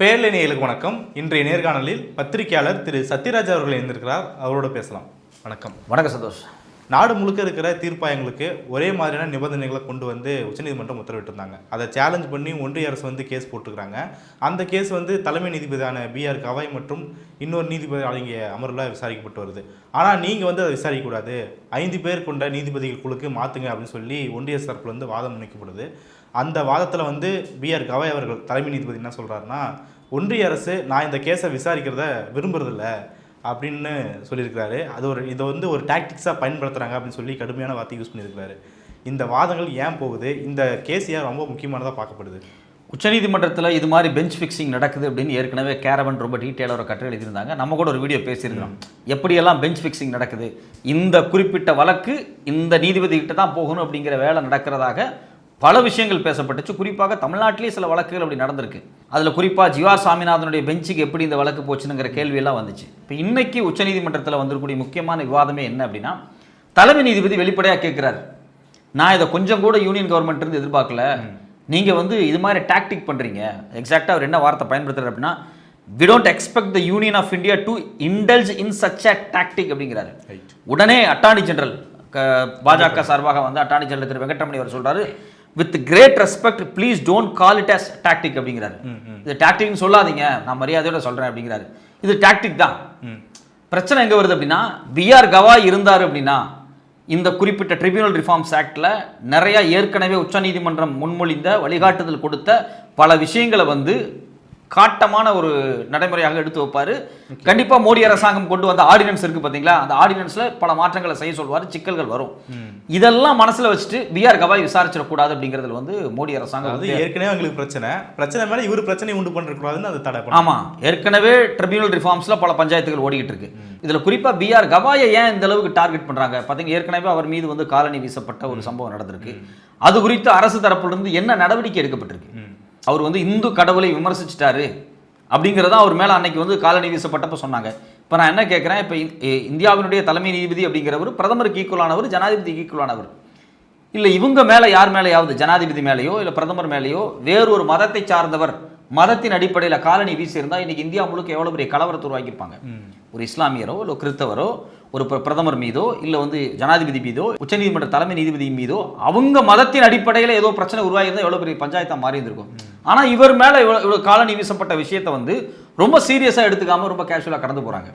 பேரலைநேயலுக்கு வணக்கம். இன்றைய நேர்காணலில் பத்திரிகையாளர் திரு சத்யராஜ் அவர்கள் இருந்திருக்கிறார் அவரோட பேசலாம். வணக்கம். வணக்கம் சந்தோஷ். நாடு முழுக்க இருக்கிற தீர்ப்பாயங்களுக்கு ஒரே மாதிரியான நிபந்தனைகளை கொண்டு வந்து உச்சநீதிமன்றம் உத்தரவிட்டிருந்தாங்க. அதை சேலஞ்ச் பண்ணி ஒன்றிய அரசு வந்து கேஸ் போட்டிருக்காங்க அந்த கேஸ் வந்து தலைமை நீதிபதியான பிஆர் கவாய் மற்றும் இன்னொரு நீதிபதி அடங்கிய அமர்வில் விசாரிக்கப்பட்டு வருது. ஆனால் நீங்கள் வந்து அதை விசாரிக்கக்கூடாது. ஐந்து பேர் கொண்ட நீதிபதிகள் குழுக்கு மாற்றுங்க அப்படின்னு சொல்லி ஒன்றிய தரப்புல வந்து வாதம் முன்வைக்கப்படுது. அந்த வாதத்தில் வந்து பிஆர் கவாய் அவர்கள் தலைமை நீதிபதி என்ன சொல்கிறாருன்னா ஒன்றிய அரசு நான் இந்த கேஸை விசாரிக்கிறத விரும்புறதில்ல அப்படின்னு சொல்லியிருக்கிறாரு. அது ஒரு இதை வந்து ஒரு டாக்டிக்ஸாக பயன்படுத்துகிறாங்க அப்படின்னு சொல்லி கடுமையான வார்த்தை யூஸ் பண்ணியிருக்கிறாரு. இந்த வாதங்கள் ஏன் போகுது? இந்த கேஸ் ஏன் ரொம்ப முக்கியமானதாக பார்க்கப்படுது? உச்சநீதிமன்றத்தில் இது மாதிரி பெஞ்ச் ஃபிக்ஸிங் நடக்குது அப்படின்னு ஏற்கனவே கேரவன் ரொம்ப டீட்டெயிலாக ஒரு கட்டுரை எழுதியிருந்தாங்க. நம்ம கூட ஒரு வீடியோ பேசியிருக்கிறோம். எப்படியெல்லாம் பெஞ்ச் ஃபிக்ஸிங் நடக்குது? இந்த குறிப்பிட்ட வழக்கு இந்த நீதிபதி கிட்ட தான் போகணும் அப்படிங்கிற வேலை நடக்கிறதாக பல விஷயங்கள் பேசப்பட்டுச்சு. குறிப்பாக தமிழ்நாட்டிலேயே சில வழக்குகள் அப்படி நடந்திருக்கு. அதில் குறிப்பாக ஜிவா சாமிநாதனுடைய பெஞ்சுக்கு எப்படி இந்த வழக்கு போச்சுனுங்கிற கேள்வியெல்லாம் வந்துச்சு. இப்போ இன்னைக்கு உச்சநீதிமன்றத்தில் வந்திருக்கக்கூடிய முக்கியமான விவாதமே என்ன அப்படின்னா தலைமை நீதிபதி வெளிப்படையாக கேட்குறாரு நான் இதை கொஞ்சம் கூட யூனியன் கவர்மெண்ட் இருந்து எதிர்பார்க்கல. நீங்க வந்து இது மாதிரி டாக்டிக் பண்றீங்க. எக்ஸாக்டா அவர் என்ன வார்த்தை பயன்படுத்துறாரு அப்படின்னா we don't expect the union of India to indulge in such a tactic அப்படிங்கிறாரு. உடனே அட்டார்னி ஜெனரல் பாஜக சார்பாக வந்து அட்டார்னி ஜெனரல் திரு வெங்கட்ரமணி அவர் சொல்றாரு. With great respect please don't call it as tactic அப்படிங்கிறாரு. இது டாக்டிக்னு சொல்லாதீங்க. நான் மரியாதையோட சொல்றேன் அப்படிங்கிறாரு. இது டாக்டிக் தான். பிரச்சனை எங்க வருது அப்படின்னா பிஆர் கவாய் இருந்தார் அப்படின்னா இந்த குறிப்பிட்ட ட்ரிபியூனல் ரிஃபார்ம்ஸ் ஆக்டில் நிறைய ஏற்கனவே உச்சநீதிமன்றம் முன்மொழிந்த வழிகாட்டுதல் கொடுத்த பல விஷயங்களை வந்து காட்டமான ஒரு நடைமுறையாக எடுத்து வைப்பாரு. கண்டிப்பா மோடி அரசாங்கம் கொண்டு வந்த ஆர்டினன்ஸ் இருக்கு பாத்தீங்களா? அந்த ஆர்டினன்ஸ்ல பல மாற்றங்களை செய்ய சொல்வார் சிக்கல்கள் வரும். இதெல்லாம் மனசுல வச்சுட்டு பிஆர் கவாய் விசாரிச்சிடக்கூடாது அப்படிங்கிறதுல வந்து மோடி அரசாங்கம் அது வந்து ஏற்கனவே அவங்களுக்கு பிரச்சனை. பிரச்சனை மேலே இவர் பிரச்சனை உண்டு பண்ணிருக்கூடாதுன்னு அது தடை பண்ண ஆமா. ஏற்கனவே ட்ரிபியூனல் ரிஃபார்ம்ஸ்ல பல பஞ்சாயத்துகள் ஓடிக்கிட்டு இருக்கு. இதுல குறிப்பா பிஆர் கவாயை ஏன் இந்த அளவுக்கு டார்கெட் பண்றாங்க? பாத்தீங்க ஏற்கனவே அவர் மீது வந்து காலனி வீசப்பட்ட ஒரு சம்பவம் நடந்திருக்கு. அது குறித்து அரசு தரப்பிலிருந்து என்ன நடவடிக்கை எடுக்கப்பட்டிருக்கு? அவர் வந்து இந்து கடவுளை விமர்சிச்சிட்டாரு அப்படிங்கிறதா அவர் மேல அன்னைக்கு வந்து காலனி வீசப்பட்டப்ப சொன்னாங்க. இப்போ நான் என்ன கேட்குறேன் இப்போ இந்தியாவினுடைய தலைமை நீதிபதி அப்படிங்கிறவர் பிரதமருக்கு ஈக்குவலானவர் ஜனாதிபதிக்கு ஈக்குவலானவர் இல்லை இவங்க மேலே யார் மேலேயாவது ஜனாதிபதி மேலேயோ இல்லை பிரதமர் மேலேயோ வேறு ஒரு மதத்தை சார்ந்தவர் மதத்தின் அடிப்படையில் காலனி வீசியிருந்தா இன்னைக்கு இந்தியா முழுக்க எவ்வளோ பெரிய கலவரத்தை உருவாக்கியிருப்பாங்க ஒரு இஸ்லாமியரோ இல்லை கிறிஸ்தவரோ ஒரு பிர- பிரதமர் மீதோ இல்லை வந்து ஜனாதிபதி மீதோ உச்சநீதிமன்ற தலைமை நீதிபதி மீதோ அவங்க மதத்தின் அடிப்படையில் ஏதோ பிரச்சனை உருவாகியிருந்தா எவ்வளோ பெரிய பஞ்சாயத்தாக மாறி இருந்திருக்கும் ஆனால் இவர் மேலே இவ்வளோ இவ்வளோ காலனி வீசப்பட்ட விஷயத்தை வந்து ரொம்ப சீரியஸாக எடுத்துக்காம ரொம்ப கேஷுவலாக கடந்து போகிறாங்க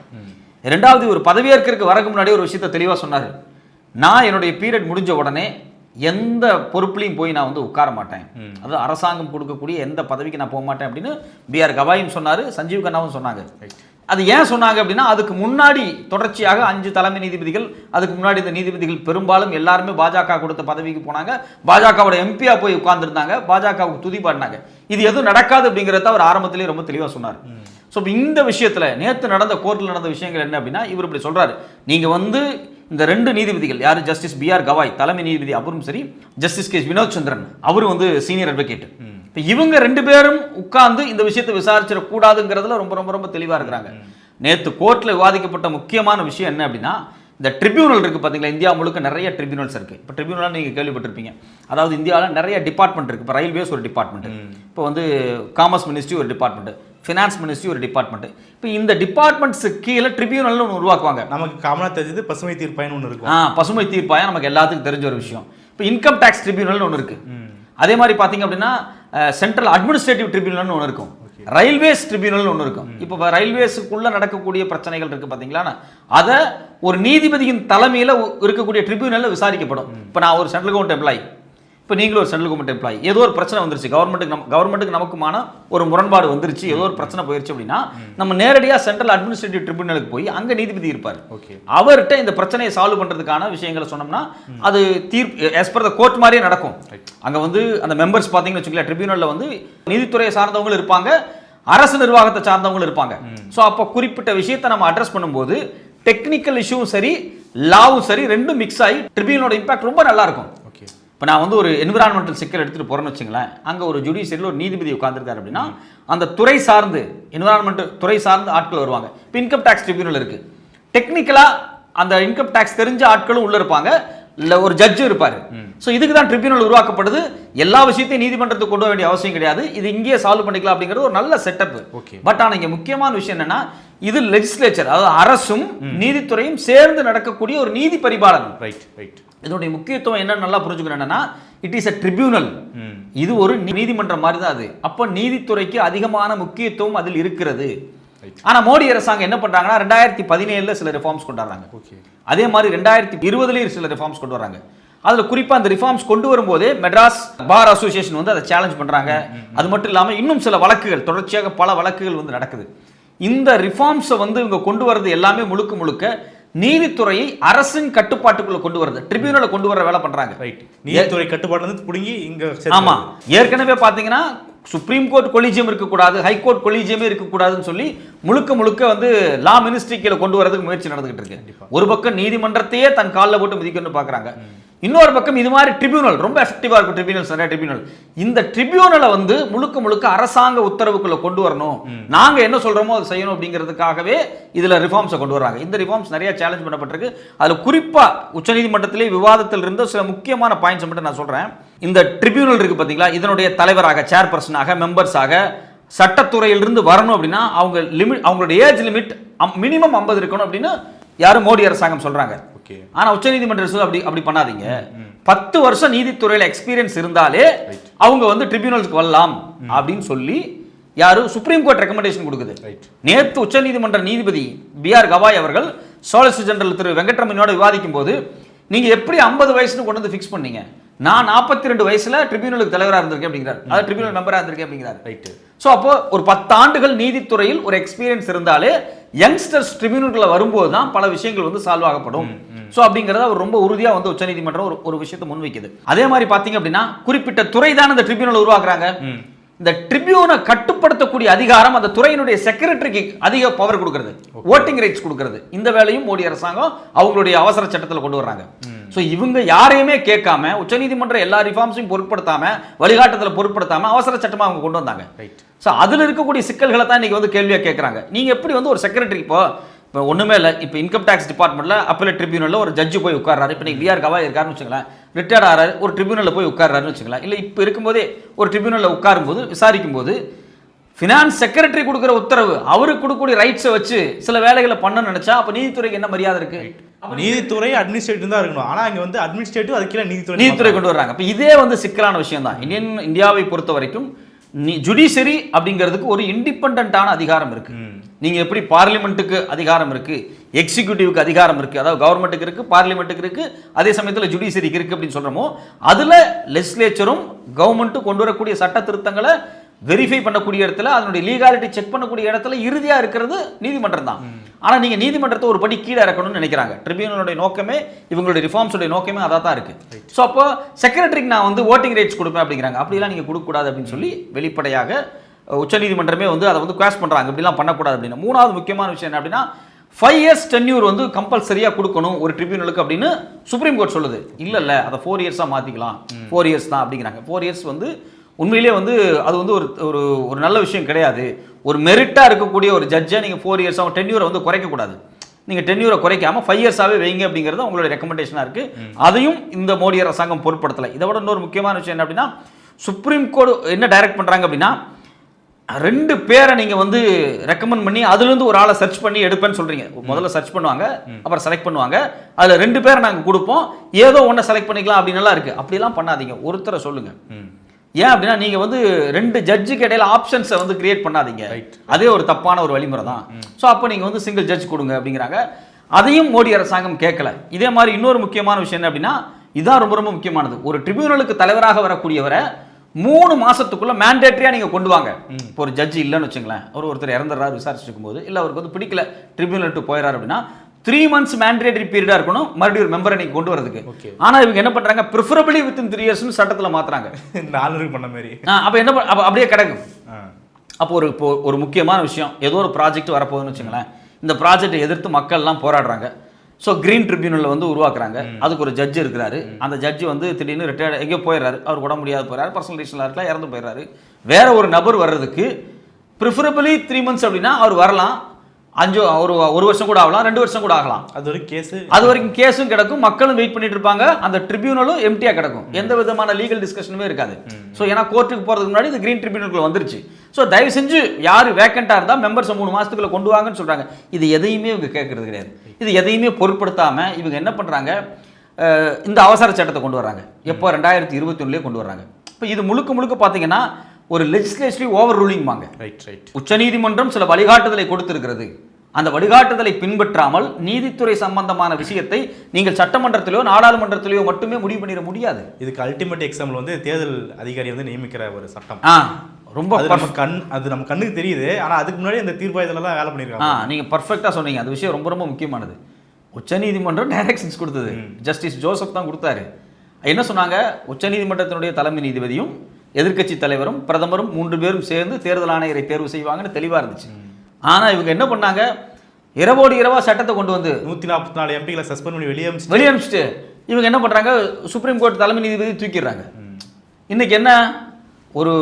ரெண்டாவது ஒரு பதவியேற்கிறதுக்கு வரக்கு முன்னாடி ஒரு விஷயத்தை தெளிவாக சொன்னார். நான் என்னுடைய பீரியட் முடிஞ்ச உடனே எந்த பொறுப்புலையும் போய் நான் வந்து உட்கார மாட்டேன். அது அரசாங்கம் கொடுக்கக்கூடிய எந்த பதவிக்கு நான் போக மாட்டேன் அப்படின்னு பிஆர் கவாயும் சொன்னார் சஞ்சீவ் கண்ணாவும் சொன்னாங்க. அது ஏன் சொன்னாங்க அப்படின்னா அதுக்கு முன்னாடி தொடர்ச்சியாக அஞ்சு தலைமை நீதிபதிகள் அதுக்கு முன்னாடி இந்த நீதிபதிகள் பெரும்பாலும் எல்லாருமே பாஜக கொடுத்த பதவிக்கு போனாங்க. பாஜகவோட எம்பியா போய் உட்கார்ந்துருந்தாங்க. பாஜகவுக்கு துதி பாடினாங்க. இது எதுவும் நடக்காது அப்படிங்கிறத அவர் ஆரம்பத்திலேயே ரொம்ப தெளிவாக சொன்னார். ஸோ இந்த விஷயத்தில் நேற்று நடந்த கோர்ட்டில் நடந்த விஷயங்கள் என்ன அப்படின்னா இவர் இப்படி சொல்கிறாரு நீங்கள் வந்து இந்த ரெண்டு நீதிபதிகள் யார்? ஜஸ்டிஸ் பிஆர் கவாய் தலைமை நீதிபதி அவரும் சரி ஜஸ்டிஸ் கே வினோத் சந்திரன் அவரும் வந்து சீனியர் அட்வொகேட் இப்போ இவங்க ரெண்டு பேரும் உட்கார்ந்து இந்த விஷயத்தை விசாரிச்சிடக்கூடாதுங்கிறதுல ரொம்ப ரொம்ப ரொம்ப தெளிவாக இருக்கிறாங்க. நேற்று கோர்ட்டில் விவாதிக்கப்பட்ட முக்கியமான விஷயம் என்ன அப்படின்னா இந்த ட்ரிபியூனல் இருக்கு பார்த்தீங்களா இந்தியா முழுக்க நிறைய ட்ரிபியூனல்ஸ் இருக்கு. இப்போ ட்ரிபியூனல் நீங்கள் கேள்விப்பட்டிருப்பீங்க. அதாவது இந்தியாவில் நிறைய டிபார்ட்மெண்ட் இருக்கு. இப்போ ரயில்வேஸ் ஒரு டிபார்ட்மெண்ட் இப்போ வந்து காமர்ஸ் மினிஸ்ட்ரி ஒரு டிபார்ட்மெண்ட் ஃபினான்ஸ் மினிஸ்ட்ரி ஒரு டிபார்ட்மெண்ட் இப்போ இந்த டிபார்ட்மெண்ட்ஸு கீழே ட்ரிபியூனல்னு ஒன்று உருவாக்குவாங்க. நமக்கு காமனாக தெரிஞ்சது பசுமை தீர்ப்பாயன்னு ஒன்று இருக்கும். ஆ பசுமை தீர்ப்பாயம் நமக்கு எல்லாத்துக்கும் தெரிஞ்ச ஒரு விஷயம். இப்போ இன்கம் டேக்ஸ் ட்ரிபியூனல்னு ஒன்று இருக்கு. அதே மாதிரி பார்த்தீங்க அப்படின்னா சென்ட்ரல் அட்மினிஸ்ட்ரேட்டிவ் ட்ரிபியூனல்னு ஒன்று இருக்கும். ரயில்வேஸ் ட்ரிபியூனல் ஒன்று இருக்கும். இப்போ ரயில்வேஸுக்குள்ள நடக்கக்கூடிய பிரச்சனைகள் இருக்கு பார்த்தீங்களா அதை ஒரு நீதிபதியின் தலைமையில் இருக்கக்கூடிய ட்ரிபியூனலில் விசாரிக்கப்படும். இப்போ நான் ஒரு சென்ட்ரல் கவர்மெண்ட் எம்ப்ளாயி இப்போ நீங்களும் ஒரு சென்ட்ரல் கவர்மெண்ட் எம்ப்ளாயி ஏதோ ஒரு பிரச்சனை வந்துருச்சு. கவர்மெண்ட்டுக்கு நம்ம கவர்மெண்ட்டுக்கு நமக்குமான ஒரு முரண்பாடு வந்துருச்சு. ஏதோ ஒரு பிரச்சனை போயிருச்சு அப்படின்னா நம்ம நேரடியாக சென்ட்ரல் அட்மினிஸ்ட்ரேட்டிவ் ட்ரிபியூனலுக்கு போய் அங்கே நீதிபதி இருப்பார். ஓகே. அவர்கிட்ட இந்த பிரச்சனையை சால்வ் பண்றதுக்கான விஷயங்களை சொன்னோம்னா அது தீர்ப்பு எஸ் பர் த கோர்ட் மாதிரியே நடக்கும். அங்க வந்து அந்த மெம்பர்ஸ் பாத்தீங்கன்னு வச்சுக்கல ட்ரிபியூனல்ல வந்து நீதித்துறையை சார்ந்தவங்களும் இருப்பாங்க அரசு நிர்வாகத்தை சார்ந்தவங்களும் இருப்பாங்க. ஸோ அப்போ குறிப்பிட்ட விஷயத்தை நம்ம அட்ரஸ் பண்ணும்போது டெக்னிக்கல் இஷ்யூவும் சரி லாவும் சரி ரெண்டும் மிக்ஸ் ஆகி ட்ரிபியூனோட இம்பாக்ட் ரொம்ப நல்லா இருக்கும். இப்போ நான் வந்து ஒரு என்விரான்மெண்டல் சிக்கல் எடுத்துகிட்டு போகிறேன்னு வச்சுங்களேன். அங்கே ஒரு ஜுடிஷியரியில் ஒரு நீதிபதி உட்காந்துருக்காரு அப்படின்னா அந்த துறை சார்ந்து என்விரான்மெண்ட் துறை சார்ந்து ஆட்கள் வருவாங்க. இப்போ இன்கம் டேக்ஸ் ட்ரிபியூனல் இருக்குது டெக்னிக்கலாக அந்த இன்கம் டேக்ஸ் தெரிஞ்ச ஆட்களும் உள்ளே இருப்பாங்க. இல்லை ஒரு ஜட்ஜும் இருப்பார். ஸோ இதுக்கு தான் ட்ரிபியூனல் உருவாக்கப்படுது. எல்லா விஷயத்தையும் நீதிமன்றத்துக்கு கொண்டு வர வேண்டிய அவசியம் கிடையாது. இது இங்கேயே சால்வ் பண்ணிக்கலாம் அப்படிங்கிறது ஒரு நல்ல செட்டப் Okay. பட் ஆனால் இங்கே முக்கியமான விஷயம் என்னன்னா இது லெஜிஸ்லேச்சர் அதாவது அரசும் நீதித்துறையும் சேர்ந்து நடக்கக்கூடிய ஒரு நீதி பரிபாலனம். ரைட் ரைட் இதனுடைய முக்கியத்துவம் என்னன்னு நல்லா புரிஞ்சுக்கணும் என்னன்னா இட் இஸ் a ட்ரிபியூனல் இது ஒரு நீதிமன்றம் மாதிரி தான் அது. அப்போ நீதித்துறைக்கு அதிகமான முக்கியத்துவம் அதில் இருக்கிறது. Right. ஆனா மோடி அரசாங்கம் என்ன பண்றாங்கன்னா ரெண்டாயிரத்தி பதினேழுல சில ரிஃபார்ம்ஸ் கொண்டாடுறாங்க. ஓகே. அதே மாதிரி ரெண்டாயிரத்தி இருபதுலேயும் சில ரிஃபார்ம்ஸ் கொண்டு வராங்க. அதுல குறிப்பா அந்த ரிஃபார்ம்ஸ் கொண்டு வரும்போதே மெட்ராஸ் பார் அசோசியேஷன் வந்து அதை சேலஞ்ச் பண்றாங்க. அது மட்டும் இல்லாம இன்னும் சில வழக்குகள் தொடர்ச்சியாக பல வழக்குகள் வந்து நடக்குது. இந்த ரிஃபார்ம்ஸை வந்து இவங்க கொண்டு வர்றது எல்லாமே முழுக்க முழுக்க நீதித்துறையை அரசின் கட்டுப்பாட்டுக்குள்ள கொண்டு வருது. ட்ரிபியூனலை கொண்டு வர வேலை பண்றாங்க. ரைட் நீதித்துறை கட்டுப்பாடு வந்து பிடுங்கி இங்க ஆமா. ஏற்கனவே பாத்தீங்கன்னா சுப்ரீம் கோர்ட் கொலிஜியம் இருக்கக்கூடாது ஹைகோர்ட் கொலிஜியமே இருக்கக்கூடாதுன்னு சொல்லி முழுக்க முழுக்க வந்து லா மினிஸ்ட்ரி கீழே கொண்டு வரதுக்கு முயற்சி நடந்துகிட்டு இருக்கு. ஒரு பக்கம் நீதிமன்றத்தையே தன் காலில் போட்டு மிதிக்கணும்னு பார்க்கறாங்க இன்னொரு பக்கம் இது மாதிரி ட்ரிபியூனல் ரொம்ப எஃபெக்டிவா இருக்கும் ட்ரிபியூனல்ஸ் நிறைய ட்ரிபியூனல் இந்த ட்ரிபியூனலை வந்து முழுக்க முழுக்க அரசாங்க உத்தரவுக்குள்ள கொண்டு வரணும். நாங்க என்ன சொல்றோமோ அதை செய்யணும் அப்படிங்கிறதுக்காகவே இதுல ரிஃபார்ம்ஸை கொண்டு வராங்க இந்த ரிஃபார்ம்ஸ் நிறைய சேலஞ்ச் பண்ணப்பட்டிருக்கு. அதுல குறிப்பா உச்சநீதிமன்றத்திலே விவாதத்தில் இருந்த சில முக்கியமான பாயிண்ட்ஸ் மட்டும் நான் சொல்றேன். இந்த ட்ரிபியூனல் இருக்கு பாத்தீங்களா? இதனுடைய தலைவராக சேர்பர்சனாக மெம்பர்ஸாக சட்டத்துறையிலிருந்து வரணும் அப்படின்னா அவங்க லிமிட் அவங்களுடைய ஏஜ் லிமிட் மினிமம் ஐம்பது இருக்கணும் அப்படின்னு யாரும் மோடி அரசாங்கம் சொல்றாங்க. ஆனா உச்சநீதிமன்ற அரசு அப்படி அப்படி பண்ணாதீங்க. பத்து வருஷம் நீதித்துறையில எக்ஸ்பீரியன்ஸ் இருந்தாலே அவங்க வந்து ட்ரிபியூனல்ஸ்க்கு வரலாம் அப்படின்னு சொல்லி யாரு? சுப்ரீம் கோர்ட் ரெக்கமெண்டேஷன் கொடுக்குது. ரைட் நேத்து உச்சநீதிமன்ற நீதிபதி பி ஆர் கவாய் அவர்கள் சோலிசிட்டர் ஜெனரல் திரு வெங்கட்ரமணியோட விவாதிக்கும் போது நீங்க எப்படி ஐம்பது வயசுன்னு கொண்டு வந்து ஃபிக்ஸ் பண்ணீங்க? நான் நாற்பத்தி ரெண்டு வயசுல ட்ரிபியூனலுக்கு தலைவரா இருந்திருக்கேன் அப்படிங்கிறார். அதாவது ட்ரிபியூனல் மெம்பரா இருந்திருக்கேன் அப்படிங்கிறார். ரைட்டு ஸோ அப்போ ஒரு பத்தாண்டுகள் நீதித்துறையில் ஒரு எக்ஸ்பீரியன்ஸ் இருந்தாலே யங்ஸ்டர்ஸ் ட்ரிபியூனல்களை வரும்போது தான் பல விஷயங்கள் வந்து சால்வ் ஆகப்படும். ஸோ அப்படிங்கிறத அவர் ரொம்ப உறுதியாக வந்து உச்சநீதிமன்றம் ஒரு ஒரு விஷயத்தை முன்வைக்குது. அதே மாதிரி பார்த்தீங்க அப்படின்னா குறிப்பிட்ட துறை தான் இந்த ட்ரிபியூனல் உருவாக்குறாங்க. இந்த ட்ரிபியூனை கட்டுப்படுத்தக்கூடிய அதிகாரம் அந்த துறையினுடைய செக்ரட்டரிக்கு அதிக பவர் கொடுக்கிறது. ஓட்டிங் ரைட்ஸ் கொடுக்கிறது. இந்த வேலையும் மோடி அரசாங்கம் அவங்களுடைய அவசர சட்டத்தில் கொண்டு வர்றாங்க. ஸோ இவங்க யாரையுமே கேட்காம உச்சநீதிமன்றம் எல்லா ரிஃபார்ம்ஸையும் பொருட்படுத்தாம வழிகாட்டுதல பொருட்படுத்தாம அவசர சட்டமா அவங்க கொண்டு வந்தாங்க. ரைட் ஸோ அதில் இருக்கக்கூடிய சிக்கல்களை தான் இன்னைக்கு வந்து கேள்வியாக கேட்குறாங்க நீங்கள் எப்படி வந்து ஒரு செக்ரட்டரி இப்போ இப்போ ஒன்றுமே இல்லை இப்போ இன்கம் டேக்ஸ் டிபார்ட்மெண்ட்டில் அப்பீல் ட்ரிபியூனலில் ஒரு ஜட்ஜு போய் உட்கார்றாரு. இப்போ நீங்கள் பிஆர் கவா இருக்காருன்னு வச்சுங்களேன் ரிட்டையர்ட் ஆறாரு ஒரு ட்ரிபியூனலில் போய் உட்கார்றாருன்னு வச்சுங்களேன் இல்லை இப்போ இருக்கும்போதே ஒரு ட்ரிபியூனலில் உட்காரும்போது விசாரிக்கும் போது ஃபினான்ஸ் செக்ரட்டரி கொடுக்குற உத்தரவு அவருக்கு கொடுக்கக்கூடிய ரைட்ஸை வச்சு சில வேலைகளை பண்ணணும்னு நினைச்சா அப்போ நீதித்துறைக்கு என்ன மரியாதை இருக்கு? நீதித்துறை அட்மினிஸ்ட்ரேட்டிவ் தான் இருக்கணும். ஆனா இங்க வந்து அட்மினிஸ்ட்ரேட்டிவ் அதுக்கு கீழே நீதித்துறை நீதித்துறை கொண்டு வர்றாங்க. இப்போ இதே வந்து சிக்கலான விஷயம் தான். இந்தியன் இந்தியாவை பொறுத்த வரைக்கும் நீ ஜுடிஷரி அப்படிங்கிறதுக்கு ஒரு இண்டிபெண்டான அதிகாரம் இருக்கு. நீங்க எப்படி பார்லிமெண்ட்டுக்கு அதிகாரம் இருக்கு எக்ஸிக்யூட்டிவ்க்கு அதிகாரம் இருக்கு அதாவது கவர்மெண்ட்டுக்கு இருக்கு பார்லிமெண்ட்டுக்கு இருக்கு அதே சமயத்தில் ஜுடிஷரிக்கு இருக்கு அப்படின்னு சொல்றோமோ அதுல லெஜிஸ்லேச்சரும் கவர்மெண்ட்டும் கொண்டு வரக்கூடிய சட்ட திருத்தங்களை வெரிஃபை பண்ணக்கூடிய இடத்துல அதனுடைய லீகாலிட்டி செக் பண்ணக்கூடிய இடத்துல இறுதியா இருக்கிறது நீதிமன்றம் தான். ஆனா நீங்க நீதிமன்றத்தை ஒரு படி கீழே இறக்கணும்னு நினைக்கிறாங்க. ட்ரிபியூனலுடைய நோக்கமே இவங்களுடைய ரிஃபார்ம்ஸோட நோக்கமே அதான் தான் இருக்கு. ஸோ அப்போ செக்ரட்டரிக்கு நான் வந்து ஓட்டிங் ரைட்ஸ் கொடுப்பேன் அப்படிங்கிறாங்க. அப்படிலாம் நீங்க கொடுக்கக்கூடாது அப்படின்னு சொல்லி வெளிப்படையாக உச்சநீதிமன்றமே வந்து அதை வந்து குவாஷ் பண்றாங்க. இப்படிலாம் பண்ணக்கூடாது அப்படின்னு. மூணாவது முக்கியமான விஷயம் என்ன அப்படின்னா ஃபைவ் இயர்ஸ் டென்யூர் வந்து கம்பல்சரியாக கொடுக்கணும் ஒரு ட்ரிபியூனலுக்கு அப்படின்னு சுப்ரீம் கோர்ட் சொல்லுது. இல்ல இல்ல அதை ஃபோர் இயர்ஸாக மாற்றிக்கலாம் ஃபோர் இயர்ஸ் தான் அப்படிங்கிறாங்க. ஃபோர் இயர்ஸ் வந்து உண்மையிலேயே வந்து அது வந்து ஒரு ஒரு ஒரு நல்ல விஷயம் கிடையாது. ஒரு மெரிட்டாக இருக்கக்கூடிய ஒரு ஜட்ஜை நீங்கள் ஃபோர் இயர்ஸ் அவன் டென்யூரை வந்து குறைக்கக்கூடாது. நீங்கள் டென்யூரை குறைக்காம ஃபைவ் இயர்ஸாகவே வைங்க அப்படிங்கிறது உங்களுடைய ரெக்கமெண்டேஷனாக இருக்குது அதையும் இந்த மோடி அரசாங்கம் பொருட்படுத்தலை. இதை விட இன்னொரு முக்கியமான விஷயம் என்ன அப்படின்னா சுப்ரீம் கோர்ட் என்ன டைரக்ட் பண்ணுறாங்க அப்படின்னா ரெண்டு பேரை நீங்க வந்து ரெக்கமெண்ட் பண்ணி அதுல இருந்து ஒரு ஆளை சர்ச் பண்ணி எடுப்பேன்னு சொல்றீங்க. முதல்ல சர்ச் பண்ணுவாங்க அப்புறம் செலக்ட் பண்ணுவாங்க. அதுல ரெண்டு பேரை நாங்க கொடுப்போம். ஏதோ ஒன்றை செலக்ட் பண்ணிக்கலாம் அப்படின்னு எல்லாம் இருக்கு. அப்படிலாம் பண்ணாதீங்க. ஒருத்தரை சொல்லுங்க. ஏன் அப்படின்னா நீங்க வந்து ரெண்டு ஜட்ஜுக்கு இடையில ஆப்ஷன்ஸை வந்து கிரியேட் பண்ணாதீங்க. அதே ஒரு தப்பான ஒரு வழிமுறை தான். ஸோ அப்போ நீங்க வந்து சிங்கிள் ஜட்ஜ் கொடுங்க அப்படிங்கிறாங்க. அதையும் மோடி அரசாங்கம் கேட்கல. இதே மாதிரி இன்னொரு முக்கியமான விஷயம் என்ன அப்படின்னா இதான் ரொம்ப ரொம்ப முக்கியமானது. ஒரு ட்ரிபியூனலுக்கு தலைவராக வரக்கூடியவரை மூணு மாசத்துக்குள்ள மேண்டேட்டரியா நீங்க கொண்டு வாங்க. இப்போ ஒரு ஜட்ஜ் இல்லைன்னு வச்சுங்களேன். ஒரு ஒருத்தர் இறந்துடுறாரு விசாரிச்சுட்டு இருக்கும்போது. இல்லை அவருக்கு வந்து பிடிக்கல ட்ரிபியூனல் டு போயிறாரு அப்படின்னா த்ரீ மந்த்ஸ் மேண்டேட்டரி பீரியடா இருக்கணும். மறுபடியும் ஒரு மெம்பரை நீங்க கொண்டு வரதுக்கு Okay. ஆனா இவங்க என்ன பண்றாங்க? ப்ரிஃபரபிளி வித்தின் த்ரீ இயர்ஸ்னு சட்டத்துல மாத்துறாங்க. இந்த ஆளுநருக்கு பண்ண மாதிரி அப்ப என்ன அப்ப அப்படியே கிடக்கும். அப்போ ஒரு இப்போ ஒரு முக்கியமான விஷயம். ஏதோ ஒரு ப்ராஜெக்ட் வரப்போகுதுன்னு வச்சுங்களேன் இந்த ப்ராஜெக்டை எதிர்த்து மக்கள்லாம் போராடுறாங்க. ஸோ கிரீன் ட்ரிபியூனலில் வந்து உருவாக்குறாங்க. அதுக்கு ஒரு ஜட்ஜ் இருக்கிறாரு. அந்த ஜட்ஜ் வந்து திடீர்னு ரிட்டையர்ட் எங்கேயோ போயிடுறாரு. அவர் உடம்பு முடியாது போயிறாரு பர்சனல் ரீசனில் இருக்கலாம் இறந்து போயிடுறாரு. வேற ஒரு நபர் வர்றதுக்கு ப்ரிஃபரபிளி த்ரீ மந்த்ஸ் அப்படின்னா அவர் வரலாம். அஞ்சு ஒரு ஒரு வருஷம் கூட ஆகலாம் ரெண்டு வருஷம் கூட ஆகலாம். அது ஒரு கேஸ் அது வரைக்கும் கேஸும் கிடக்கும் மக்களும் வெயிட் பண்ணிட்டு இருப்பாங்க அந்த ட்ரிபியூனலும் எம்டியா கிடக்கும். எந்த விதமான லீகல் டிஸ்கஷனுமே இருக்காது. ஸோ ஏன்னா கோர்ட்டுக்கு போறதுக்கு முன்னாடி இது கிரீன் ட்ரிபியூனலுக்குள்ள வந்துருச்சு. ஸோ தயவு செஞ்சு யார் வேக்கண்டா இருந்தா மெம்பர்ஸ் மூணு மாசத்துக்குள்ள கொண்டு வாங்கன்னு சொல்றாங்க. இது எதையுமே இவங்க கேட்கறது கிடையாது. இது எதையுமே பொருட்படுத்தாம இவங்க என்ன பண்றாங்க? அஹ், இந்த அவசர சட்டத்தை கொண்டு வர்றாங்க. எப்போ? ரெண்டாயிரத்தி இருபத்தி ஒன்றுலேயே கொண்டு வர்றாங்க. இப்போ இது முழுக்க முழுக்க பார்த்தீங்கன்னா ஒரு லெஜிஸ்லேட்டிவ் ஓவர் ரூலிங்பாங்க ரைட் ரைட் உச்சநீதிமன்றம் சில வழிகாட்டுதலை கொடுத்திருக்கிறது. அந்த வழிகாட்டுதலை பின்பற்றாமல் நீதித்துறை சம்பந்தமான விஷயத்தை நீங்கள் சட்டமன்றத்திலோ நாடாளுமன்றத்திலோ மட்டுமே முடிவு பண்ணிட முடியாது. இதுக்கு அல்டிமேட் எக்ஸாம்பிள் வந்து தேர்தல் அதிகாரி வந்து நியமிக்கிற ஒரு சட்டம். ஆ ரொம்ப நம்ம கண் அது நம்ம கண்ணுக்கு தெரியுது. ஆனா அதுக்கு முன்னாடி இந்த தீர்ப்பாயத்துல தான் வேலை ஆ பண்ணிருக்காங்க நீங்க பர்ஃபெக்டா சொன்னீங்க. அந்த விஷயம் ரொம்ப ரொம்ப முக்கியமானது. உச்சநீதிமன்றம் டைரக்ஷன்ஸ் கொடுத்தது. ஜஸ்டிஸ் ஜோசப் தான் கொடுத்தாரு. என்ன சொன்னாங்க? உச்சநீதிமன்றத்தினுடைய தலைமை நீதிபதியும் எதிர்க்கட்சி தலைவரும் பிரதமரும் மூன்று பேரும் சேர்ந்து தேர்தல் ஆணையரை தேர்வு செய்வாங்கன்னு தெளிவா இருந்துச்சு. ஆனா இவங்க என்ன பண்ணாங்க? இரவோடு இரவா சட்டத்தை கொண்டு வந்து நூத்தி நாற்பத்தி நாலு எம்பிகளை சஸ்பெண்ட் பண்ணி வெளியே வெளியே அனுப்பிச்சிட்டு இவங்க என்ன பண்றாங்க? சுப்ரீம் கோர்ட் தலைமை நீதிபதி தூக்கிடுறாங்க. இன்னைக்கு என்ன? ஒரு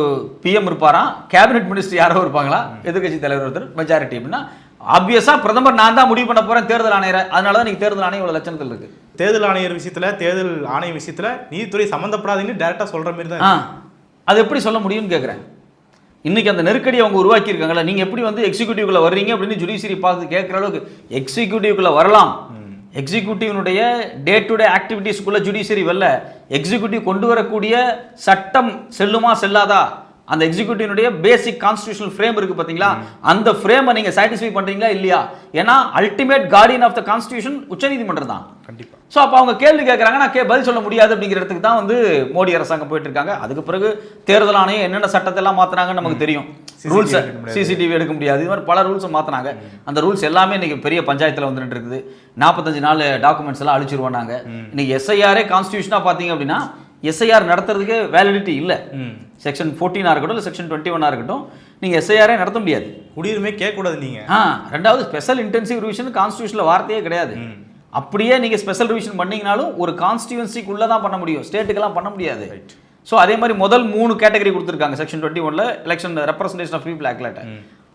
பிஎம் இருப்பாராம் கேபினெட் மினிஸ்டர் யாரோ இருப்பாங்களா? எதிர்க்கட்சி தலைவர் ஒருத்தர் மெஜாரிட்டி அப்படின்னா ஆப்வியஸா பிரதமர் நான் தான் முடிவு பண்ண போறேன் தேர்தல் ஆணையரை. அதனால தான் நீங்க தேர்தல் ஆணையம் இவ்வளவு லட்சணத்தில் இருக்கு. தேர்தல் ஆணையர் விஷயத்துல தேர்தல் ஆணைய விஷயத்துல நீதித்துறை சம்பந்தப்படாதுன்னு டைரக்டா சொல்ற மாதிரி தான் அது எப்படி சொல்ல முடியும்னு கேட்குறேன் இன்றைக்கி அந்த நெருக்கடி அவங்க உருவாக்கியிருக்காங்களா நீங்கள் எப்படி வந்து எக்ஸிக்யூட்டிவ்குள்ள வர்றீங்க அப்படின்னு ஜுடிஷியரி பார்த்து கேட்குற அளவுக்கு எக்ஸிக்யூட்டிவ்குள்ள வரலாம். எக்ஸிக்யூட்டிவ்னுடைய டே டு டே ஆக்டிவிட்டீஸ்க்குள்ளே ஜுடிஷியரி வரல. எக்ஸிக்யூட்டிவ் கொண்டு வரக்கூடிய சட்டம் செல்லுமா செல்லாதா? அந்த எக்ஸிக்யூட்டிவ்னுடைய பேசிக் கான்ஸ்டியூஷனல் ஃப்ரேம் இருக்கு பாத்தீங்களா? அந்த ஃப்ரேமை நீங்க சாட்டிஸ்ஃபை பண்றீங்களா இல்லையா? ஏன்னா ultimate guardian of the constitution உச்சநீதிமன்றம் தான் கண்டிப்பா. ஸோ அப்போ அவங்க கேள்வி கேட்குறாங்க நான் கே பதில் சொல்ல முடியாது அப்படிங்கிற இடத்துக்கு தான் வந்து மோடி அரசாங்கம் போயிட்டு இருக்காங்க அதுக்கு பிறகு தேர்தல் ஆணையம் என்னென்ன சட்டத்தை எல்லாம் மாத்துறாங்கன்னு நமக்கு தெரியும். ரூல்ஸ். சிசிடிவி எடுக்க முடியாது. இது மாதிரி பல ரூல்ஸை மாத்துனாங்க. அந்த ரூல்ஸ் எல்லாமே இன்னைக்கு பெரிய பஞ்சாயத்தில் வந்துட்டு இருக்குது நாற்பத்தஞ்சு நாள் டாக்குமெண்ட்ஸ் எல்லாம் அழிச்சிருவோம் நாங்க. இன்னைக்கு எஸ்ஐஆரே கான்ஸ்டியூஷனாக பார்த்தீங்க அப்படின்னா எஸ்ஐஆர் நடத்துறதுக்கே வேலிடிட்டி இல்லை. செக்ஷன் ஃபோர்டீனாக இருக்கட்டும் இல்லை செக்ஷன் டுவெண்ட்டி ஒன்னாக இருக்கட்டும் நீங்கள் எஸ்ஐஆரே நடத்த முடியாது. குடியுரிமை கேட்க கூடாது நீங்க. ஆ ரெண்டாவது ஸ்பெஷல் இன்டென்சிவ் ரிவிஷன் கான்ஸ்டியூஷனில் வார்த்தையே கிடையாது. அப்படியே நீங்க ஸ்பெஷல் ரிவிஷன் பண்ணீங்கனாலும் ஒரு கான்ஸ்டியூன்சிக்குள்ளே தான் பண்ண முடியும். ஸ்டேட்டுக்கெல்லாம் பண்ண முடியாது. ஸோ அதே மாதிரி முதல் மூணு கேட்டகரி கொடுத்துருக்காங்க செக்ஷன் டுவெண்ட்டி ஒன்ல எலெக்ஷன் ரெப்ரஸன்டேஷன் ஆஃப் பீப்புள் ஆக்லேட்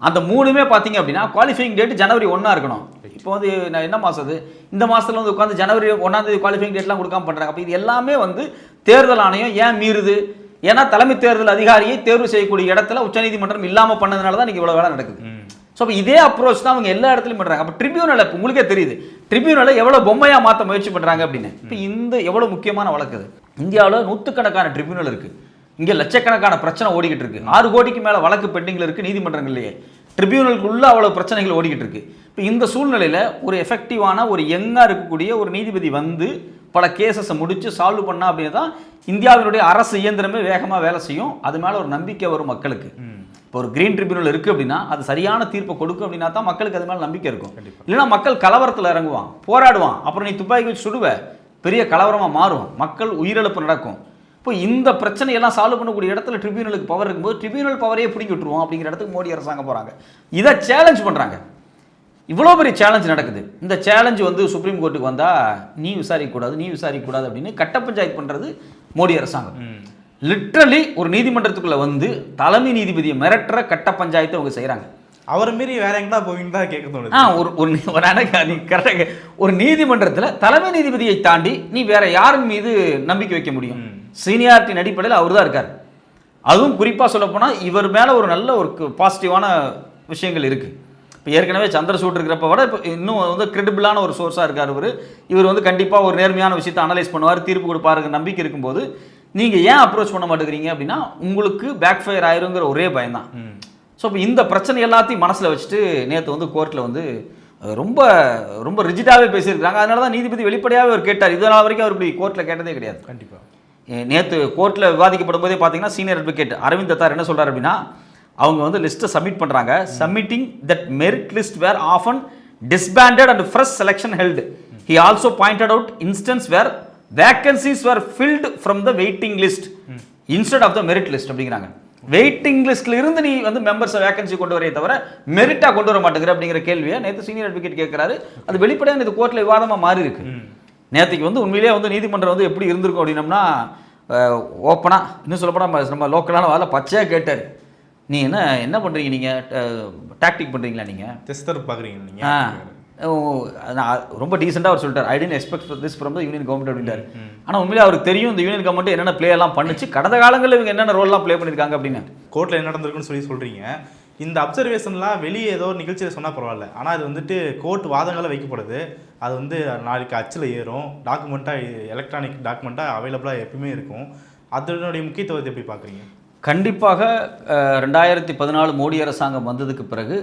அந்த மூணுமே பார்த்தீங்க அப்படின்னா குவாலிஃபைங் டேட் ஜனவரி ஒன்றா இருக்கணும். இப்போ வந்து நான் என்ன மாதம் அது? இந்த மாசத்துல வந்து உட்காந்து ஜனவரி ஒன்றாம் தேதி குவாலிஃபைங் டேட்லாம் கொடுக்காம பண்ணுறாங்க அப்போ இது எல்லாமே வந்து தேர்தல் ஆணையம் ஏன் மீறுது? ஏன்னா தலைமை தேர்தல் அதிகாரியை தேர்வு செய்யக்கூடிய இடத்துல உச்சநீதிமன்றம் இல்லாமல் பண்ணதுனால தான் இவ்வளோ வேலை நடக்குது. ஸோ அப்போ இதே அப்ரோச் தான் அவங்க எல்லா இடத்துலையும் பண்ணுறாங்க அப்போ ட்ரிபியூனலை இப்போ உங்களுக்கே தெரியுது. ட்ரிபியூனலை எவ்வளோ பொம்மையாக மாற்ற முயற்சி பண்ணுறாங்க அப்படின்னு. இப்போ இந்த எவ்வளோ முக்கியமான வழக்கு இந்தியாவில் நூற்றுக்கணக்கான ட்ரிபியூனல் இருக்குது இங்கே லட்சக்கணக்கான பிரச்சனை ஓடிக்கிட்டு இருக்கு. ஆறு கோடிக்கு மேலே வழக்கு பெண்டிங்கில் இருக்குது நீதிமன்றங்கள்லேயே ட்ரிபியூனலுக்குள்ள அவ்வளோ பிரச்சனைகள் ஓடிக்கிட்டு இருக்கு. இப்போ இந்த சூழ்நிலையில் ஒரு எஃபெக்டிவான ஒரு யங்காக இருக்கக்கூடிய ஒரு நீதிபதி வந்து பல கேசஸை முடிச்சு சால்வ் பண்ணா அப்படின்னு தான் இந்தியாவினுடைய அரசு இயந்திரமே வேகமாக வேலை செய்யும். அது மேலே ஒரு நம்பிக்கை வரும் மக்களுக்கு. இப்போ ஒரு கிரீன் ட்ரிபியூனல் இருக்கு அப்படின்னா அது சரியான தீர்ப்பை கொடுக்கும் அப்படின்னா தான் மக்களுக்கு அது மேலே நம்பிக்கை இருக்கும். இல்லைன்னா மக்கள் கலவரத்தில் இறங்குவான் போராடுவான். அப்புறம் நீ துப்பாக்கி வச்சு சுடுவ பெரிய கலவரமாக மாறும். மக்கள் உயிரிழப்பு நடக்கும். இப்போ இந்த பிரச்சனையெல்லாம் சால்வ் பண்ணக்கூடிய இடத்துல ட்ரிபியூனலுக்கு பவர் இருக்கும்போது ட்ரிபியூனல் பவரே பிடிங்கி விட்டுருவோம் அப்படிங்கிற இடத்துக்கு மோடி அரசாங்கம் போகிறாங்க இதை சேலஞ்ச் பண்ணுறாங்க இவ்வளோ பெரிய சேலஞ்ச் நடக்குது. இந்த சேலஞ்ச் வந்து சுப்ரீம் கோர்ட்டுக்கு வந்தால் நீ விசாரிக்கக்கூடாது நீ விசாரிக்கக்கூடாது அப்படின்னு கட்ட பஞ்சாயத்து பண்ணுறது மோடி அரசாங்கம். லிட்ரலி ஒரு நீதிமன்றத்துக்குள்ள வந்து தலைமை நீதிபதியை மிரட்டுற கட்ட பஞ்சாயத்தை அவங்க செய்கிறாங்க அவரை மீறி வேற எங்கடா போவீங்கன்னு தான் கேட்க தோணுது. ஆ ஒரு ஒரு நீ- கரெக்டாக ஒரு நீதிமன்றத்தில் தலைமை நீதிபதியை தாண்டி நீ வேற யாரின் மீது நம்பிக்கை வைக்க முடியும்? சீனியாரிட்டியின் அடிப்படையில் அவர் தான் இருக்கார். அதுவும் குறிப்பாக சொல்லப்போனால் இவர் மேலே ஒரு நல்ல ஒரு பாசிட்டிவான விஷயங்கள் இருக்குது இப்போ ஏற்கனவே சந்திரசூட் இருக்கிறப்ப விட இப்போ இன்னும் வந்து கிரெடிபிளான ஒரு சோர்ஸாக இருக்கார் இவர். இவர் வந்து கண்டிப்பாக ஒரு நேர்மையான விஷயத்தை அனலைஸ் பண்ணுவார் தீர்ப்பு கொடுப்பாருங்க நம்பிக்கை இருக்கும்போது நீங்கள் ஏன் அப்ரோச் பண்ண மாட்டேங்கிறீங்க அப்படின்னா உங்களுக்கு பேக் ஃபயர் ஆயிருங்கிற ஒரே பயம்தான். ஸோ இப்போ இந்த பிரச்சனை எல்லாத்தையும் மனசில் வச்சுட்டு நேற்று வந்து கோர்ட்டில் வந்து ரொம்ப ரொம்ப ரிஜிட்டாகவே பேசியிருக்காங்க அதனால தான் நீதிபதி வெளிப்படையாகவே அவர் கேட்டார். இதனால் வரைக்கும் அவர் இப்படி கோர்ட்டில் கேட்டதே கிடையாது. கண்டிப்பா. நேற்று கோர்ட்டில் விவாதிக்கப்படும் போதே பார்த்தீங்கன்னா சீனியர் அட்வொகேட் அரவிந்த் தத்தார் என்ன சொல்றாரு அப்படின்னா அவங்க வந்து லிஸ்ட்டை சப்மிட் பண்ணுறாங்க submitting that merit list were often disbanded and fresh selection held he also pointed out instances where vacancies were filled from the waiting list instead of the merit list அப்படிங்கிறாங்க. Waiting லிஸ்ட்ல இருந்து நீ வந்து மெம்பர்ஸை vacancy கொண்டு வரே தவிர மெரிட்டா கொண்டு வர மாட்டேங்கிற அப்படிங்கிற கேள்வியை நேற்று சீனியர் அட்வொகேட் கேட்கிறாரு. அது வெளிப்படையாக இது கோர்ட்டில் விவாதமாக மாறி இருக்கு. நேற்றுக்கு வந்து உண்மையிலேயே வந்து நீதிமன்றம் வந்து எப்படி இருந்திருக்கும் அப்படின்னம்னா ஓப்பனாக இன்னும் சொல்லப்போனால் நம்ம- லோக்கலான வேலை பச்சையாக கேட்டார். நீ என்ன என்ன பண்ணுறீங்க நீங்கள் டாக்டிக் பண்ணுறீங்களா நீங்கள் டெஸ்டர் பார்க்குறீங்க நீங்கள் நான் ரொம்ப டீசெண்டாக அவர் சொல்லிட்டார். I didn't expect this from the Union government அப்படின்றாரு ஆனால் உண்மையிலே அவருக்கு தெரியும் இந்த யூனியன் கவர்மெண்ட் என்னென்ன play எல்லாம் பண்ணுச்சு. கடந்த காலங்களில் இவங்க என்னென்ன ரோல்லாம் ப்ளே பண்ணியிருக்காங்க அப்படின்னு. கோர்ட்டில் என்ன நடந்திருக்குன்னு சொல்லி சொல்கிறீங்க இந்த அப்சர்வேஷன்லாம் வெளியே ஏதோ ஒரு நிகழ்ச்சியில் சொன்னால் பரவாயில்ல. ஆனால் அது வந்துட்டு கோர்ட் வாதங்களை வைக்கப்படுது. அது வந்து நாளைக்கு அச்சில் ஏறும். டாக்குமெண்ட்டாக எலக்ட்ரானிக் டாக்குமெண்ட்டாக அவைலபிளாக எப்பயுமே இருக்கும். அதனுடைய முக்கியத்துவத்தை எப்படி பார்க்குறீங்க? கண்டிப்பாக ரெண்டாயிரத்தி பதினாலு மோடி அரசாங்கம் வந்ததுக்கு பிறகு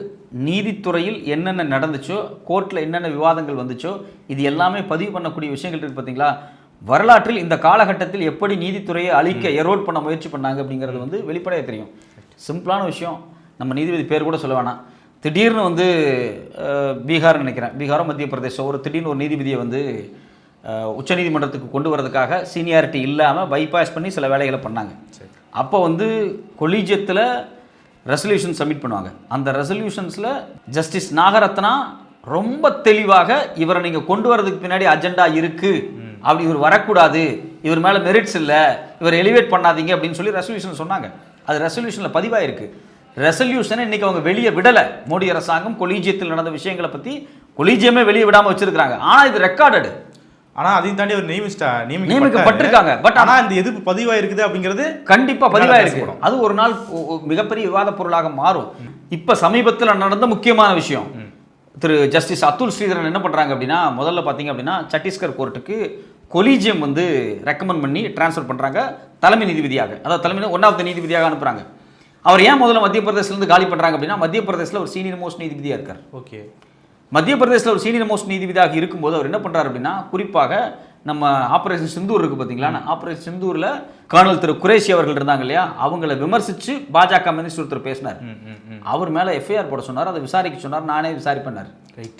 நீதித்துறையில் என்னென்ன நடந்துச்சோ கோர்ட்டில் என்னென்ன விவாதங்கள் வந்துச்சோ இது எல்லாமே பதிவு பண்ணக்கூடிய விஷயங்கள் இருக்குது பார்த்தீங்களா வரலாற்றில் இந்த காலகட்டத்தில் எப்படி நீதித்துறையை அழிக்க எரோட் பண்ண முயற்சி பண்ணாங்க அப்படிங்கிறது வந்து வெளிப்படையாக தெரியும். சிம்பிளான விஷயம் நம்ம நீதிபதி பேர் கூட சொல்ல வேணாம். திடீர்னு வந்து பீகார் நினைக்கிறேன். பீகாரோ மத்திய பிரதேசம் ஒரு திடீர்னு ஒரு நீதிபதியை வந்து உச்சநீதிமன்றத்துக்கு கொண்டு வரதுக்காக சீனியாரிட்டி இல்லாமல் பைபாஸ் பண்ணி சில வேலைகளை பண்ணாங்க. சரி. அப்போ வந்து கொலீஜியத்தில் ரெசல்யூஷன் சப்மிட் பண்ணுவாங்க. அந்த ரெசல்யூஷன்ஸில் ஜஸ்டிஸ் நாகரத்னா ரொம்ப தெளிவாக இவரை நீங்கள் கொண்டு வரதுக்கு பின்னாடி அஜெண்டா இருக்கு. அப்படி இவர் வரக்கூடாது. இவர் மேலே மெரிட்ஸ் இல்லை. இவர் எலிவேட் பண்ணாதீங்க அப்படின்னு சொல்லி ரெசல்யூஷன் சொன்னாங்க. அது ரெசல்யூஷனில் பதிவாயிருக்கு. ரெசல்யூஷனை இன்னைக்கு அவங்க வெளியே விடலை. மோடி அரசாங்கம் கொலீஜியத்தில் நடந்த விஷயங்களை பற்றி கொலீஜியமே வெளியே விடாமல் வச்சிருக்காங்க ஆனால் இது ரெக்கார்டடு ஆனால் அதையும் தாண்டி அவர் நியமிச்சிட்டா நியமிக்கப்பட்டிருக்காங்க. But ஆனால் இந்த எதிர்ப்பு பதிவாக இருக்குது அப்படிங்கிறது கண்டிப்பா பதிவாயிருக்கு. அது ஒரு நாள் மிகப்பெரிய விவாத பொருளாக மாறும். இப்ப சமீபத்தில் நடந்த முக்கியமான விஷயம். திரு ஜஸ்டிஸ் அத்துல் ஸ்ரீதரன் என்ன பண்றாங்க அப்படின்னா முதல்ல பாத்தீங்க அப்படின்னா சத்தீஸ்கர் கோர்ட்டுக்கு கொலீஜியம் வந்து ரெக்கமெண்ட் பண்ணி ட்ரான்ஸ்ஃபர் பண்றாங்க தலைமை நீதிபதியாக. அதாவது தலைமை ஒன்றாவது நீதிபதியாக அனுப்புறாங்க. அவர் ஏன் முதல்ல மத்திய பிரதேசல இருந்து காலி பண்றாங்க அப்படின்னா மத்திய பிரதேசல ஒரு சீனியர் மோஸ்ட் நீதிபதியா இருக்கார். ஓகே. மத்திய பிரதேசத்தில் ஒரு சீனியர் மோஸ்ட் நீதிபதியாக இருக்கும்போது அவர் என்ன பண்றாரு அப்படின்னா குறிப்பாக நம்ம ஆபரேஷன் சிந்தூர் இருக்கு பார்த்தீங்களா ஆபரேஷன் சிந்தூரில் கர்னல் திரு குரேஷி அவர்கள் இருந்தாங்க இல்லையா? அவங்கள விமர்சிச்சு பாஜக மினிஸ்டர் ஒருத்தர் பேசினார். அவர் மேல எஃப்ஐஆர் போட சொன்னார் அதை விசாரிக்க சொன்னார் நானே விசாரிப்பேனார்.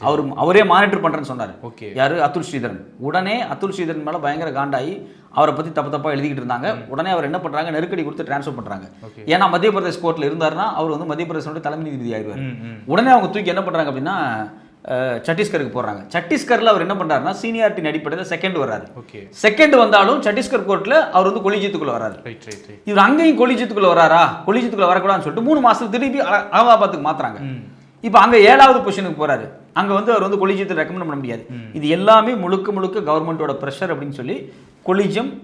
அவர் அவரே மானிட்டர் பண்றேன்னு சொன்னார். ஓகே. யாரு? அத்துல் ஸ்ரீதரன். உடனே அத்துல் ஸ்ரீதரன் மேல பயங்கர காண்டாகி அவரை பத்தி தப்பு தப்பா எழுதிக்கிட்டு இருந்தாங்க. உடனே அவர் என்ன பண்றாங்க? நெருக்கடி கொடுத்து ட்ரான்ஸ்ஃபர் பண்றாங்க. ஏன்னா மத்திய பிரதேஷ் கோர்ட்ல இருந்தாருன்னா அவர் வந்து மத்திய பிரதேசோட தலைமை நீதிபதி ஆயிடுவார். உடனே அவங்க தூக்கி என்ன பண்றாங்க அப்படின்னா சத்தீஸ்கருக்கு போடுறாங்க. சத்தீஸ்கர்ல அவர் என்ன பண்றாருன்னா சீனியாரிட்டின் அடிப்படையில் செகண்ட் வர்றாரு. ஓகே. செகண்ட் வந்தாலும் சத்தீஸ்கர் கோர்ட்ல அவர் வந்து கொலிஜியத்துக்குள்ள வராரு இவர் அங்கேயும் கொலிஜியத்துக்குள்ள வராரா கொலிஜியத்துக்குள்ள வரக்கூடாதுன்னு சொல்லிட்டு மூணு மாசத்துக்கு திருப்பி அல- அலகாபாத்துக்கு மாத்துறாங்க. ம். இப்போ அங்க ஏழாவது பொசிஷனுக்கு போறாரு. அங்க வந்து அவர் வந்து கொலிஜியத்தை ரெக்கமெண்ட் பண்ண முடியாது. இது எல்லாமே முழுக்க முழுக்க கவர்மெண்ட்டோட ப்ரெஷர் அப்படின்னு சொல்லி கொலிஜியம்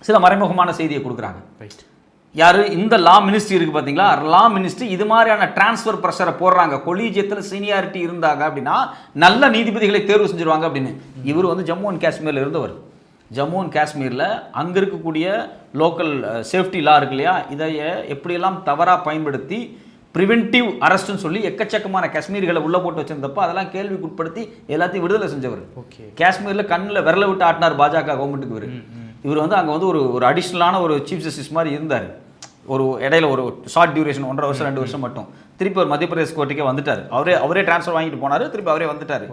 சில மறைமுகமான செய்தியை கொடுக்குறாங்க. ரைட் யாரு? இந்த லா மினிஸ்ட்ரி இருக்கு பாத்தீங்களா? லா மினிஸ்ட்ரி இது மாதிரியான டிரான்ஸ்ஃபர் ப்ரெஷரை போடுறாங்க. கொலீஜியத்தில் சீனியாரிட்டி இருந்தாங்க அப்படின்னா நல்ல நீதிபதிகளை தேர்வு செஞ்சிருவாங்க அப்படின்னு. இவர் வந்து ஜம்மு அண்ட் காஷ்மீர்ல இருந்தவர். ஜம்மு அண்ட் காஷ்மீரில் அங்கே இருக்கக்கூடிய லோக்கல் சேஃப்டி லா இருக்கு இல்லையா? இதை எப்படியெல்லாம் தவறாக பயன்படுத்தி ப்ரிவென்டிவ் அரெஸ்ட்னு சொல்லி எக்கச்சக்கமான காஷ்மீர்களை உள்ள போட்டு வச்சிருந்தப்போ அதெல்லாம் கேள்விக்குட்படுத்தி எல்லாத்தையும் விடுதலை செஞ்சவர். ஓகே. காஷ்மீரில் கண்ணில் விரல விட்டு ஆட்டினார் பாஜக கவர்மெண்ட்டுக்கு இவர். இவர் வந்து அங்கே வந்து ஒரு ஒரு அடிஷ்னலான ஒரு சீஃப் ஜஸ்டிஸ் மாதிரி இருந்தார். ஒரு இடையில ஒரு ஷார்ட் டியூரேஷன் ஒன்றரை வருஷம் ரெண்டு வருஷம் மட்டும். திருப்பி ஒரு மத்திய பிரதேஷ் கோர்ட்டுக்கே வந்துட்டார். அவரே அவரே ட்ரான்ஸ்ஃபர் வாங்கிட்டு போனார் திருப்பி அவரே வந்துட்டார்.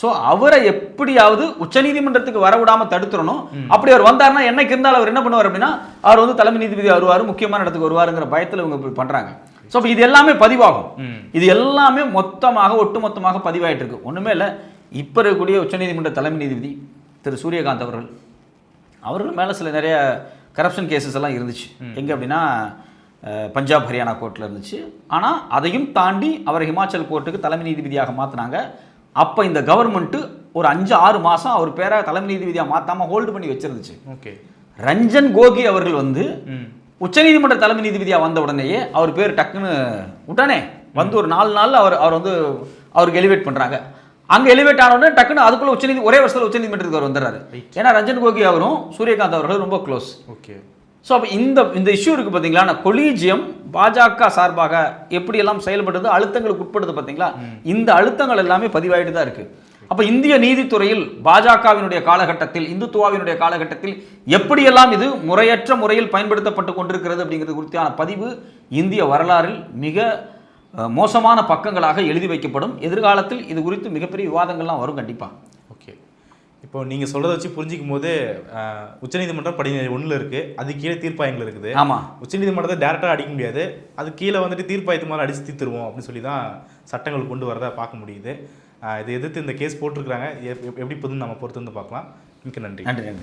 ஸோ அவரை எப்படியாவது உச்சநீதிமன்றத்துக்கு வர விடாம தடுத்துடணும் அப்படி அவர் வந்தாருன்னா என்னைக்கு இருந்தாலும் அவர் என்ன பண்ணுவார் அப்படின்னா அவர் வந்து தலைமை நீதிபதி வருவார் முக்கியமான இடத்துக்கு வருவாருங்கிற பயத்தில் இவங்க இப்படி பண்றாங்க. ஸோ இது எல்லாமே பதிவாகும். இது எல்லாமே மொத்தமாக ஒட்டுமொத்தமாக பதிவாயிட்டு இருக்கு. ஒண்ணுமே இல்லை. இப்போ இருக்கக்கூடிய உச்சநீதிமன்ற தலைமை நீதிபதி திரு சூரியகாந்த் அவர்கள் அவர்கள் மேலே சில நிறைய கரப்ஷன் கேசஸ் எல்லாம் இருந்துச்சு. எங்கே அப்படின்னா பஞ்சாப் ஹரியானா கோர்ட்டில் இருந்துச்சு. ஆனால் அதையும் தாண்டி அவரை ஹிமாச்சல் கோர்ட்டுக்கு தலைமை நீதிபதியாக மாற்றினாங்க அப்போ இந்த கவர்மெண்ட்டு ஒரு அஞ்சு ஆறு மாதம் அவர் பேரை தலைமை நீதிபதியாக மாற்றாமல் ஹோல்டு பண்ணி வச்சிருந்துச்சு. ஓகே. ரஞ்சன் கோகி அவர்கள் வந்து உச்சநீதிமன்ற தலைமை நீதிபதியாக வந்த உடனேயே அவர் பேர் டக்குன்னு உடனே வந்து ஒரு நாலு நாள்ல அவர் அவர் வந்து அவருக்கு எலிவேட் பண்றாங்க. அங்க எலிவேட் ஆன உடனே டக்குன்னு அதுக்குள்ள உச்சநீதி ஒரே வருஷத்துல உச்சநீதிமன்றத்துக்கு அவர் வந்துடுறாரு. ஏன்னா ரஞ்சன் கோகி அவரும் சூரியகாந்த் அவர்களும் ரொம்ப க்ளோஸ் ஓகே ஸோ அப்போ இந்த இந்த இஷ்யூ இருக்கு பார்த்தீங்களா நான் கொலீஜியம் பாஜக சார்பாக எப்படியெல்லாம் செயல்படுது அழுத்தங்களுக்கு உட்படுது பார்த்தீங்களா இந்த அழுத்தங்கள் எல்லாமே பதிவாயிட்டு தான் இருக்கு. அப்போ இந்திய நீதித்துறையில் பாஜகவினுடைய காலகட்டத்தில் இந்துத்துவாவினுடைய காலகட்டத்தில் எப்படியெல்லாம் இது முறையற்ற முறையில் பயன்படுத்தப்பட்டு கொண்டிருக்கிறது அப்படிங்கிறது குறித்தான பதிவு இந்திய வரலாறில் மிக மோசமான பக்கங்களாக எழுதி வைக்கப்படும். எதிர்காலத்தில் இது குறித்து மிகப்பெரிய விவாதங்கள்லாம் வரும் கண்டிப்பாக ஓகே. இப்போ நீங்கள் சொல்கிறத வச்சு புரிஞ்சிக்கும் போது உச்சநீதிமன்றம் படிநிலை ஒன்றில் இருக்குது அது கீழே தீர்ப்பாயங்கள் இருக்குது. ஆமாம் உச்சநீதிமன்றத்தை டேரெக்டாக அடிக்க முடியாது. அது கீழே வந்துட்டு தீர்ப்பாயத்து மேலே அடிச்சு தீர்த்துருவோம் அப்படின்னு சொல்லி தான் சட்டங்கள் கொண்டு வரதை பார்க்க முடியுது. இதை எதிர்த்து இந்த கேஸ் போட்டிருக்கிறாங்க. எப்- எப்- எப்படி போகுதுன்னு நம்ம பொறுத்து வந்து பார்க்கலாம். மிக்க நன்றி. நன்றி நன்றி.